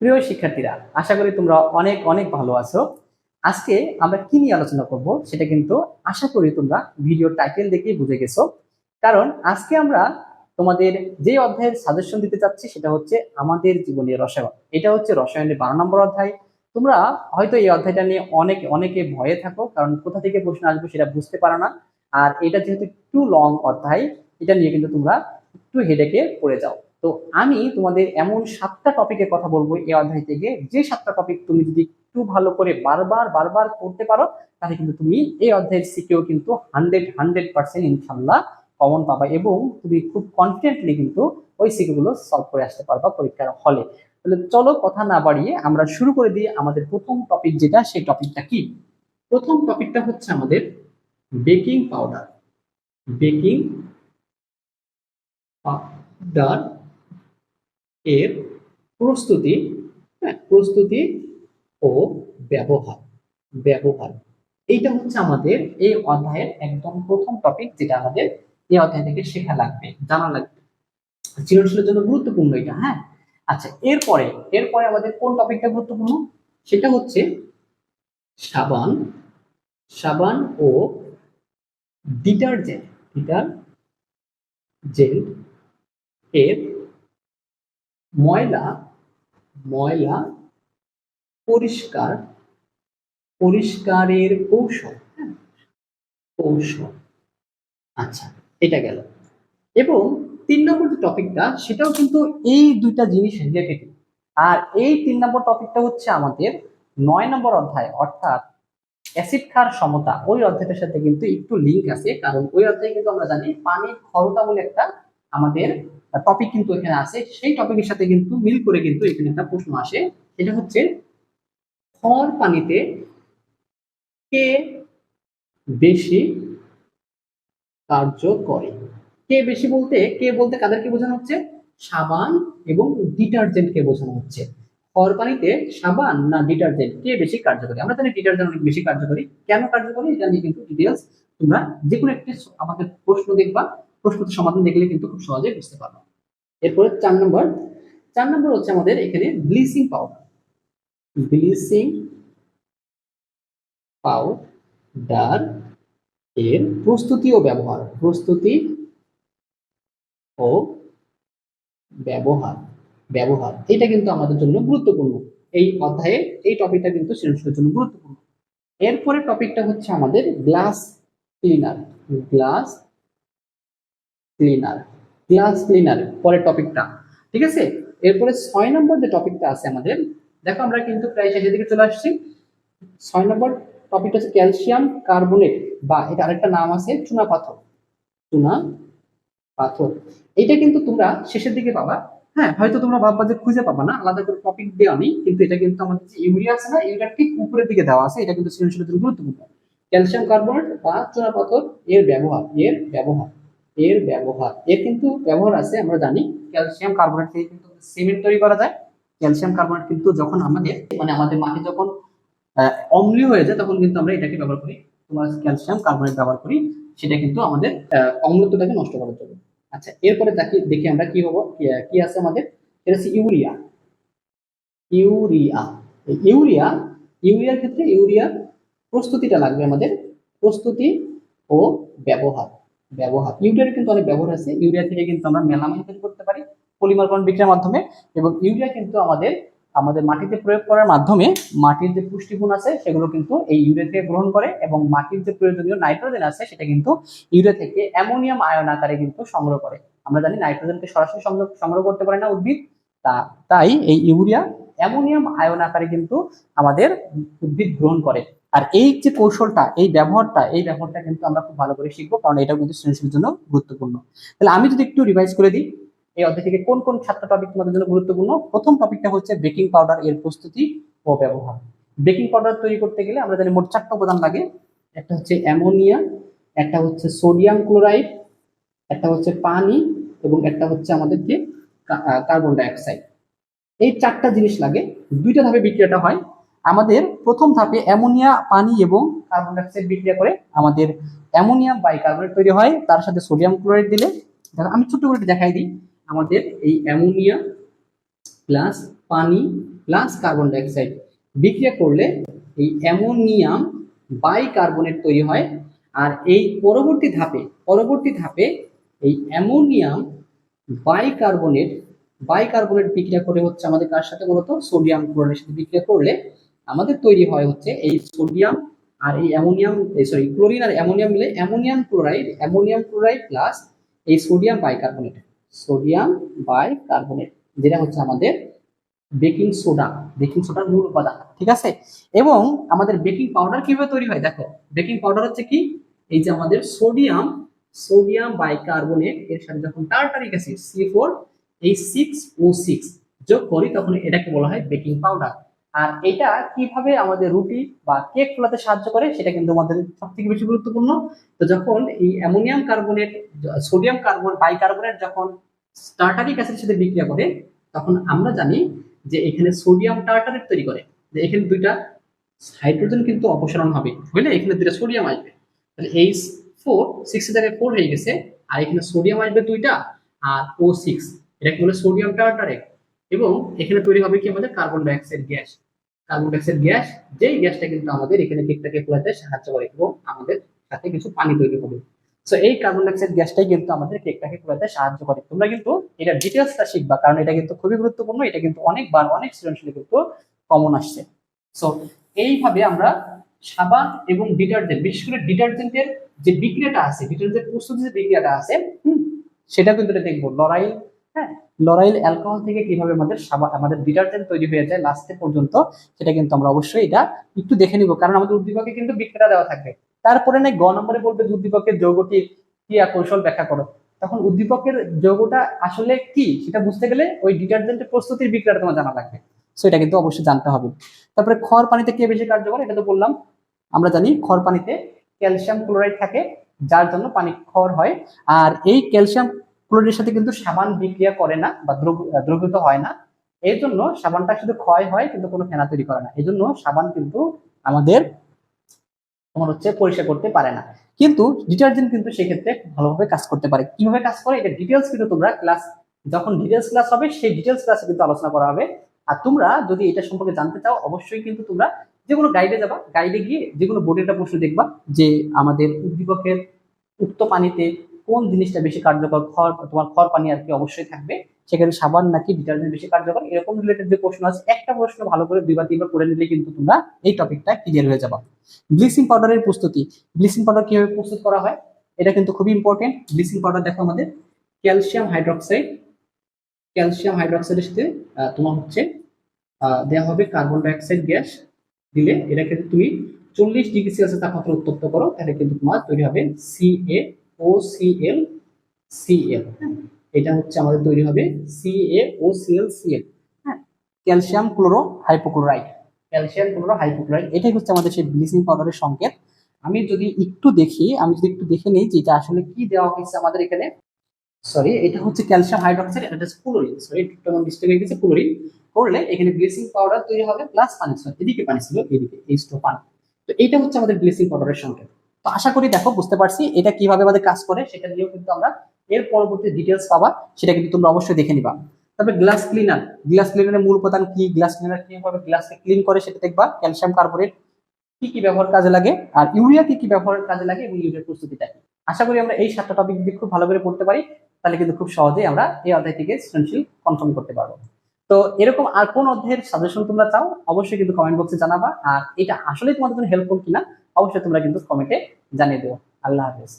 প্রিয় শিক্ষার্থীরা, আশা করি তোমরা অনেক অনেক ভালো আছো। আজকে আমরা কি নিয়ে আলোচনা করব সেটা কিন্তু আশা করি তোমরা ভিডিও টাইটেল দেখেই বুঝে গেছো। কারণ আজকে আমরা তোমাদের যে অধ্যায়ের সাজেশন দিতে চাচ্ছি সেটা হচ্ছে আমাদের জীবনের রসায়ন। এটা হচ্ছে রসায়নের বারো নম্বর অধ্যায়। তোমরা হয়তো এই অধ্যায়টা নিয়ে অনেক, অনেকে ভয়ে থাকো, কারণ কোথা থেকে প্রশ্ন আসবে সেটা বুঝতে পারো না। আর এটা যেহেতু একটু লং অধ্যায়, এটা নিয়ে কিন্তু তোমরা একটু হেডেকে পড়ে যাও। তো আমি তোমাদের এমন সাতটা টপিকের কথা বলব এই অধ্যায় থেকে। যে সাতটা টপিক তুমি যদি একটু ভালো করে বারবার বারবার করতে পারো, তাহলে কিন্তু তুমি এই অধ্যায়ের সিকেও কিন্তু হান্ড্রেড হান্ড্রেড পার্সেন্ট ইনশাল্লাহ কমন পাবা এবং তুমি খুব কনফিডেন্টলি কিন্তু ওই সিকেগুলো সলভ করে আসতে পারবা পরীক্ষার হলে। তাহলে চলো কথা না বাড়িয়ে আমরা শুরু করে দিই আমাদের প্রথম টপিক যেটা, সেই টপিকটা কি? প্রথম টপিকটা হচ্ছে আমাদের বেকিং পাউডার বেকিং পাউডার এর প্রস্তুতি হ্যাঁ, প্রস্তুতি ও ব্যবহার ব্যবহার। এইটা হচ্ছে আমাদের এই অধ্যায়ের একদম প্রথম টপিক যেটা আমাদের এই অধ্যায় থেকে শেখা লাগবে জানা লাগবে। সৃজনশীলের জন্য গুরুত্বপূর্ণ এটা হ্যাঁ? আচ্ছা এরপরে এরপরে আমাদের কোন টপিকটা গুরুত্বপূর্ণ? সেটা হচ্ছে সাবান সাবান ও ডিটারজেন্ট ডিটারজেন্ট এর ময়লা ময়লা পরিষ্কার, পরিষ্কারের কৌশল হ্যাঁ? কৌশল। আচ্ছা এটা গেল। এবং তিন নম্বর যে টপিকটা, সেটাও কিন্তু এই দুইটা জিনিস রিলেটেড আর এই তিন নম্বর টপিকটা হচ্ছে আমাদের নয় নম্বর অধ্যায়, অর্থাৎ অ্যাসিড ক্ষার সমতা। ওই অধ্যায়টার সাথে কিন্তু একটু লিঙ্ক আছে, কারণ ওই অধ্যায়ে কিন্তু আমরা জানি পানির ক্ষরতা বলে একটা আমাদের টপিক কিন্তু এখানে আছে, সেই টপিকের সাথে কিন্তু মিল করে কিন্তু এখানে একটা প্রশ্ন আসে। সেটা হচ্ছে খর পানিতে কে বেশি কার্য করে? কে বেশি বলতে, কে বলতে কাদেরকে বোঝানো হচ্ছে? সাবান এবং ডিটারজেন্টকে বোঝানো হচ্ছে। খর পানিতে সাবান না ডিটারজেন্ট, কে বেশি কার্যকরী আমরা জানি ডিটারজেন্ট অনেক বেশি কার্যকরী। কেন কার্যকরী? এটা নিয়ে কিন্তু ডিটেলস তোমরা যে কোনো একটি আমাদের প্রশ্ন দেখবা। প্রশ্নটির সমাধান দেখলে কিন্তু খুব সহজে বুঝতে পারব। এরপরে চার নম্বর চার নম্বর হচ্ছে আমাদের এখানে ব্লিচিং পাউডার। ব্লিচিং পাউডার এর প্রস্তুতি ও ব্যবহার, প্রস্তুতি ও ব্যবহার ব্যবহার, এটা কিন্তু আমাদের জন্য গুরুত্বপূর্ণ। এই অধ্যায়ে এই টপিকটা কিন্তু সৃজনশীলের জন্য গুরুত্বপূর্ণ। এরপরে টপিকটা হচ্ছে আমাদের glass cleaner glass cleaner glass cleaner পরের টপিকটা ঠিক আছে? এরপরে ছয় নম্বর যে টপিকটা আছে আমাদের, দেখো আমরা কিন্তু প্রায় শেষের দিকে চলে আসছি। ছয় নম্বর টপিকটা হচ্ছে ক্যালসিয়াম কার্বনেট বা এটা আরেকটা নাম আছে, চুনা পাথর। চুনা পাথর। এটা কিন্তু তোমরা শেষের দিকে পাবা। হ্যাঁ হয়তো তোমরা ভাববা যে খুঁজে পাবা না, আলাদা করে টপিক দেওয়া নেই, কিন্তু এটা কিন্তু আমাদের যে ইউরিয়া আছে না ইউরিয়ার ঠিক উপরের দিকে দেওয়া আছে, এটা কিন্তু সৃজনশীলের জন্য গুরুত্বপূর্ণ। ক্যালসিয়াম কার্বনেট বা চুনা পাথর এর ব্যবহার এর ব্যবহার। এর ব্যবহার। এর কিন্তু ব্যবহার আছে, আমরা জানি। ক্যালসিয়াম কার্বনেট থেকে কিন্তু সিমেন্ট তৈরি করা যায়। ক্যালসিয়াম কার্বনেট কিন্তু যখন আমাদের মানে আমাদের মাটি যখন অম্লীয় হয়ে যায়, তখন কিন্তু আমরা এটাকে ব্যবহার করি। তোমার ক্যালসিয়াম কার্বনেট ব্যবহার করি। সেটা কিন্তু আমাদের অম্লত্বটাকে নষ্ট করার জন্য। আচ্ছা এরপরে দেখি দেখি আমরা কি হব, কি- আছে আমাদের? এটা হচ্ছে ইউরিয়া। ইউরিয়া। ইউরিয়া, ইউরিয়ার ক্ষেত্রে ইউরিয়ার প্রস্তুতিটা লাগবে আমাদের। প্রস্তুতি ও ব্যবহার। ব্যবহার। ইউরিয়ার কিন্তু অনেক ব্যবহার আছে। ইউরিয়া থেকে কিন্তু আমরা মেলামাইন তৈরি করতে পারি পলিমারকরণ বিক্রিয়ার মাধ্যমে এবং ইউরিয়া কিন্তু আমাদের আমাদের মাটিতে প্রয়োগ করার মাধ্যমে মাটির যে পুষ্টিগুণ আছে সেগুলো কিন্তু এই ইউরিয়া থেকে গ্রহণ করে এবং মাটির যে প্রয়োজনীয় নাইট্রোজেন আছে সেটা কিন্তু ইউরিয়া থেকে অ্যামোনিয়াম আয়ন আকারে কিন্তু সংগ্রহ করে। আমরা জানি নাইট্রোজেনকে সরাসরি সংগ্রহ সংগ্রহ করতে পারে না উদ্ভিদ। তা, তাই এই ইউরিয়া, অ্যামোনিয়াম আয়ন আকারে কিন্তু আমাদের উদ্ভিদ গ্রহণ করে। আর এই যে কৌশলটা, এই ব্যবহারটা এই ব্যবহারটা কিন্তু আমরা খুব ভালো করে শিখব, কারণ এটাও কিন্তু সৃজনশীলের জন্য গুরুত্বপূর্ণ। তাহলে আমি যদি একটু রিভাইজ করে দিই, এই অধ্যায় থেকে কোন কোন সাতটা টপিক তোমাদের জন্য গুরুত্বপূর্ণ? প্রথম টপিকটা হচ্ছে বেকিং পাউডার এর প্রস্তুতি ও ব্যবহার। বেকিং পাউডার তৈরি করতে গেলে আমরা জানি মোট চারটা উপাদান লাগে। একটা হচ্ছে অ্যামোনিয়া, একটা হচ্ছে সোডিয়াম ক্লোরাইড, একটা হচ্ছে পানি, এবং একটা হচ্ছে আমাদের যে কার্বন ডাইঅক্সাইড এই চারটা জিনিস লাগে। দুইটা ধাপে বিক্রিয়াটা হয়। আমাদের প্রথম ধাপে অ্যামোনিয়া, পানি এবং কার্বন ডাইঅক্সাইড বিক্রিয়া করে আমাদের অ্যামোনিয়াম বাইকার্বনেট তৈরি হয়। তার সাথে সোডিয়াম ক্লোরাইড দিলে আমি ছোট করে দেখাই দিই। আমাদের এই অ্যামোনিয়া প্লাস পানি প্লাস কার্বন ডাইঅক্সাইড বিক্রিয়া করলে এই অ্যামোনিয়াম বাইকার্বনেট তৈরি হয়। আর এই পরবর্তী ধাপে পরবর্তী ধাপে এই অ্যামোনিয়াম বাইকার্বনেট বাইকার্বনেট বিক্রিয়া করে হচ্ছে আমাদের কার সাথে মূলত? সোডিয়াম ক্লোরাইডের সাথে বিক্রিয়া করলে আমাদের তৈরি হয় হচ্ছে এই সোডিয়াম আর এই অ্যামোনিয়াম সরি ক্লোরিন আর অ্যামোনিয়াম মিলে ammonium chloride ammonium chloride plus এই সোডিয়াম বাইকার্বনেট সোডিয়াম বাইকার্বনেট যেটা হচ্ছে আমাদের বেকিং সোডা বেকিং সোডার মূল উপাদান, ঠিক আছে? এবং আমাদের বেকিং পাউডার কীভাবে তৈরি হয়? দেখো বেকিং পাউডার হচ্ছে কি? এই যে আমাদের সোডিয়াম সোডিয়াম বাইকার্বনেট, এর সাথে যখন tartaric acid C four H six O six যোগ করি, তখন এটাকে বলা হয় বেকিং পাউডার। আর এটা কীভাবে আমাদের রুটি বা কেক ফোলাতে সাহায্য করে, সেটা কিন্তু আমাদের সব থেকে বেশি গুরুত্বপূর্ণ। তো যখন এই ammonium carbonate, sodium carbon, bicarbonate যখন টার্টারিক অ্যাসিডের সাথে বিক্রিয়া করে, তখন আমরা জানি যে এখানে সোডিয়াম টার্টারেট তৈরি করে। যে এখানে দুইটা হাইড্রোজেন কিন্তু অপসারণ হবে। বুঝলে এখানে দুইটা সোডিয়াম আসবে। তাহলে এই ফোর সিক্স জায়গায় ফোর হয়ে গেছে, আর এখানে সোডিয়াম আসবে দুইটা, আর ও সিক্স এটাকে বলে সোডিয়াম টার্টারেট এবং এখানে তৈরি হবে কি আমাদের carbon dioxide gas carbon dioxide gas যেই গ্যাসটা কিন্তু আমাদের এখানে কেকটাকে ফোলাতে সাহায্য করে এবং আমাদের সাথে কিছু পানি তৈরি হবে। সো এই কার্বন ডাইঅক্সাইড গ্যাসটাই কিন্তু আমাদের কেকটাকে ফোলাতে সাহায্য করে। তোমরা কিন্তু এটা ডিটেলসটা শিখবা, কারণ এটা কিন্তু খুবই গুরুত্বপূর্ণ, এটা কিন্তু অনেকবার, অনেক সৃজনশীলে কিন্তু কমন আসছে। সো এইভাবে আমরা সাবান এবং ডিটারজেন্ট, বিশেষ করে ডিটারজেন্টের যে বিক্রিয়াটা আছে ডিটারজেন্ট প্রস্তুতি যে বিক্রিয়াটা আছে সেটা কিন্তু এটা দেখব। লরাইল হ্যাঁ লরাইল অ্যালকোহল থেকে কীভাবে আমাদের আমাদের ডিটারজেন্ট তৈরি হয়ে যায় লাস্টে পর্যন্ত, সেটা কিন্তু আমরা অবশ্যই এটা একটু দেখে নিব, কারণ আমাদের উদ্দীপকে কিন্তু বিক্রিয়া দেওয়া থাকবে। তারপরে না গ নম্বরে বলবে যে উদ্দীপকের যৌগটির ক্রিয়া কৌশল ব্যাখ্যা করো। তখন উদ্দীপকের যৌগটা আসলে কি, সেটা বুঝতে গেলে ওই ডিটারজেন্টের প্রস্তুতির বিক্রিয়াটা তোমার জানা লাগবে। সো এটা কিন্তু অবশ্যই জানতে হবে। তারপরে খড় পানিতে কে বেশি কার্যকর, এটা তো বললাম, আমরা জানি খড় পানিতে ক্যালসিয়াম ক্লোরাইড থাকে, যার জন্য পানি খড় হয়। আর এই ক্যালসিয়াম ক্লোরাইডের সাথে কিন্তু সাবান বিক্রিয়া করে না বা দ্রবীভূত হয় না। এর জন্য সাবানটা শুধু ক্ষয় হয়, কিন্তু কোনো ফেনা তৈরি করে না। এই জন্য সাবান কিন্তু আমাদের তোমার হচ্ছে পরিষ্কার করতে পারে না। কিন্তু ডিটারজেন্ট কিন্তু সেক্ষেত্রে ভালোভাবে কাজ করতে পারে। কীভাবে কাজ করে? এটা ডিটেলস কিন্তু তোমরা ক্লাস যখন ডিটেলস ক্লাস হবে, সেই ডিটেলস ক্লাসে কিন্তু আলোচনা করা হবে। আর তোমরা যদি এটা সম্পর্কে জানতে চাও, অবশ্যই কিন্তু তোমরা যে কোনো গাইডে যাবা গাইডে গিয়ে যে কোনো বোর্ডে একটা প্রশ্ন দেখবা যে আমাদের উদ্দীপকের উক্ত পানিতে কোন জিনিসটা বেশি কার্যকর, খড়, তোমার খড় পানি আর কি অবশ্যই থাকবে। সেখানে সাবান নাকি ডিটারজেন্ট বেশি কার্যকর, এরকম রিলেটেড যে প্রশ্ন আছে, একটা প্রশ্ন ভালো করে দুইবার, তিনবার করে নিলে কিন্তু তোমরা এই টপিকটা ক্লিয়ার হয়ে যাবা। ব্লিচিং পাউডারের প্রস্তুতি ব্লিচিং পাউডার কীভাবে প্রস্তুত করা হয়, এটা কিন্তু খুবই ইম্পর্টেন্ট ব্লিচিং পাউডার দেখো আমাদের ক্যালসিয়াম হাইড্রক্সাইড ক্যালসিয়াম হাইড্রোক্সাইডের সাথে তোমার হচ্ছে দেওয়া হবে কার্বন ডাইঅক্সাইড গ্যাস দিলে এটাকে তুমি চল্লিশ ডিগ্রি সেলসিয়াস তাপমাত্রা উত্তপ্ত করো তাহলে কিন্তু তোমার তৈরি হবে C A O C L C L এটা হচ্ছে আমাদের তৈরি হবে C A O C L C L calcium chloro hypochloride. Calcium chloro hypochloride এটাই হচ্ছে আমাদের সেই ব্লিচিং পাউডারের সংকেত। আমি যদি একটু দেখি আমি যদি একটু দেখে নিই যে এটা আসলে কি দেওয়া হয়েছে আমাদের এখানে। সরি এটা হচ্ছে ক্যালসিয়াম হাইড্রোক্সাইড এটা হচ্ছে ক্লোরিন। সরি একটু মিস্টেক হয়ে গেছে ক্লোরিন। করলে এখানে ব্লিচিং পাউডার তৈরি হবে প্লাস পানি ছিল এদিকে পানি ছিল এদিকে, এই স্টো পানি তো এইটা হচ্ছে আমাদের ব্লিচিং পাউডারের সংকেত। তো আশা করি দেখো, বুঝতে পারছি, এটা কীভাবে আমাদের কাজ করে, সেটা দিয়েও কিন্তু আমরা এর পরবর্তী ডিটেলস পাবা, সেটা কিন্তু তোমরা অবশ্যই দেখে নিবা। তবে গ্লাস ক্লিনার গ্লাস ক্লিনারের মূল উপাদান কি? গ্লাস ক্লিনার কীভাবে গ্লাসকে ক্লিন করে সেটা দেখবা ক্যালসিয়াম কার্বোনেট কি কি ব্যবহার কাজে লাগে, আর ইউরিয়া কি কি ব্যবহার কাজে লাগে এবং ইউরিয়ার প্রস্তুতিটা কি আশা করি আমরা এই সাতটা টপিক যদি খুব ভালো করে পড়তে পারি, তাহলে কিন্তু খুব সহজেই আমরা এই অধ্যায় থেকে সৃজনশীল কনফার্ম করতে পারব। তো এরকম আর কোন অধ্যায়ের সাজেশন তোমরা চাও? অবশ্যই কিন্তু কমেন্ট বক্সে জানাবা। আর এটা আসলে তোমাদের জন্য হেল্পফুল কিনা, অবশ্যই তোমরা কিন্তু কমেন্টে জানিয়ে দেবো। আল্লাহ হাফেজ।